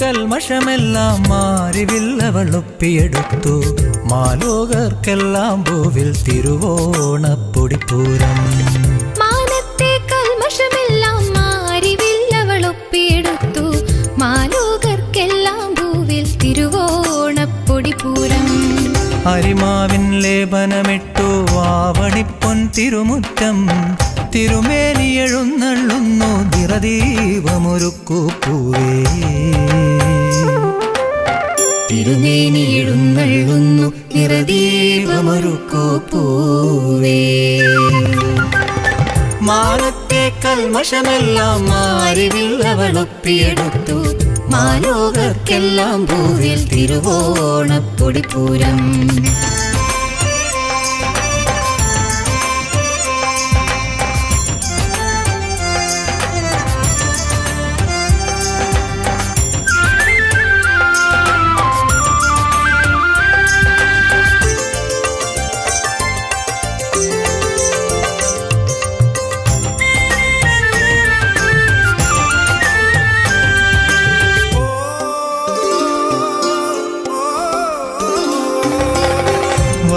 കൽമഷമെല്ലാം മാറിവില്ലവളൊപ്പിയെടുത്തു മാലോകർക്കെല്ലാം പൂവിൽ തിരുവോണപ്പൊടിപ്പൂരം. മാനത്തെ കൽമഷമെല്ലാം മാറിവില്ലവളൊപ്പിയെടുത്തു മാലോകർക്കെല്ലാം പൂവിൽ അരിമാവിൻ ലേപനമിട്ടു വാവണിപ്പൊൻ തിരുമുറ്റം. തിരുമേനി എഴുന്നള്ളുന്നു നിറദീപമൊരുക്കൂ പൂവേ. തിരുമേനി എഴുന്നള്ളുന്നു നിറദീപമൊരുക്കൂ പൂവേ. മാനത്തെ കൽമഷമെല്ലാം മാറിവില്ലവളൊപ്പിയെടുത്തു മാലോകർക്കെല്ലാം പൂവിൽ തിരുവോണപ്പൊടി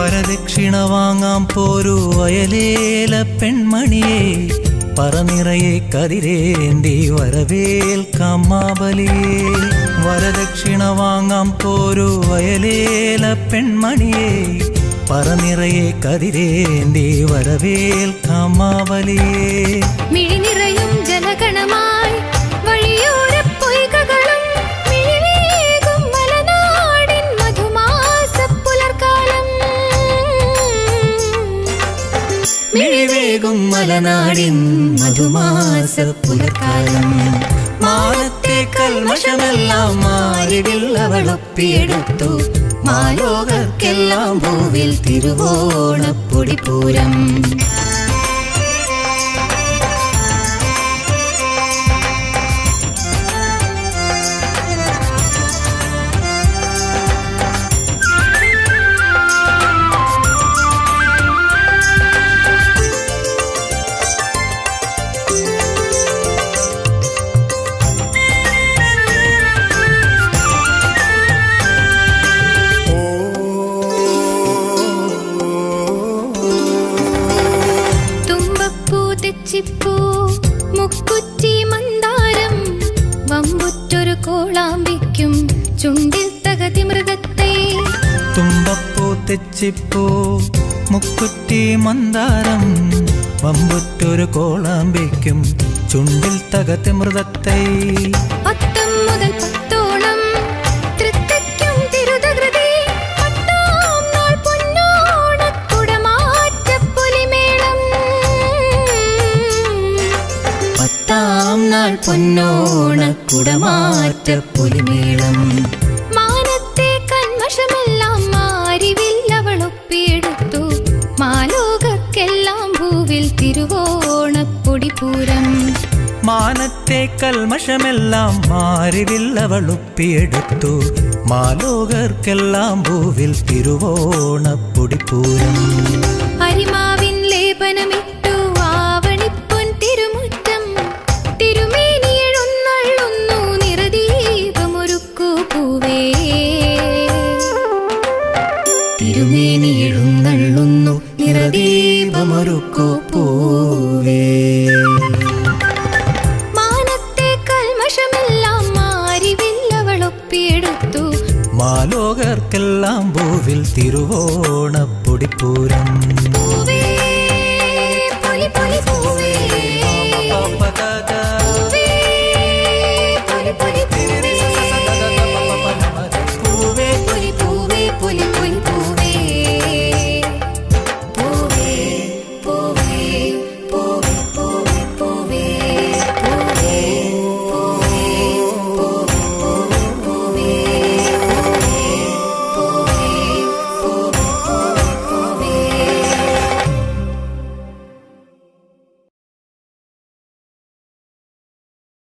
വരദക്ഷിണ വാങ്ങാം പോരു വയലേല പെൺമണിയെ. പറനിറയെ കതിരേന്തി വരവേൽക്കാം മാബലിയെ വരദക്ഷിണ വാങ്ങാം പോരു വയലേല പെൺമണിയെ. പറനിറയെ കതിരേന്തി വരവേൽക്കാം മാബലിയെ മിഴിവേകും മലനാടിൻ മധുമാസ പുലർക്കാലം. മാനത്തെ കൽമഷമെല്ലാം മാറിവില്ലവളൊപ്പിയെടുത്തു മാലോകർക്കെല്ലാം ഭൂവിൽ തിരുവോണപ്പൊടി കോളാമ്പിക്കും ചുണ്ടിൽ തകതി മൃഗത്തെ. തുമ്പപ്പൂ തെച്ചിപ്പൂ മുക്കുറ്റി മന്ദാരം. വമ്പുറ്റൊരു കോളാമ്പിക്കും ചുണ്ടിൽ തകത്ത് മൃതത്തെ അത്തം മുതൽ പത്തോളം പത്താം നാൾ പൊന്നോണ കുടമാറ്റ പുലിമേളം. മാനത്തെ കന്മഷമെല്ലാം മാറിവില്ലവളൊപ്പിയെടുത്തു മാലോകർക്കെല്ലാം ഭൂവിൽ തിരുവോണപ്പൊടി പൂരം മാനത്തെ കൽമഷമെല്ലാം മാറിവില്ലവളുപ്പിയെടുത്തു മാലോകർക്കെല്ലാം ഭൂവിൽ തിരുവോണപ്പൊടിപ്പൂരം അരിമാവിൻ ലേപനമിട്ടു നിറദീപമൊരുക്കു പൂവേ മാനത്തെ കൽമഷമെല്ലാം മാറിവില്ലവളൊപ്പിയെടുത്തു മാലോകർക്കെല്ലാം പൂവിൽ തിരുവോണപ്പൊടിപ്പൂരം. പൂവേ പൊലി പൊലി പൂവേ. പൂവേ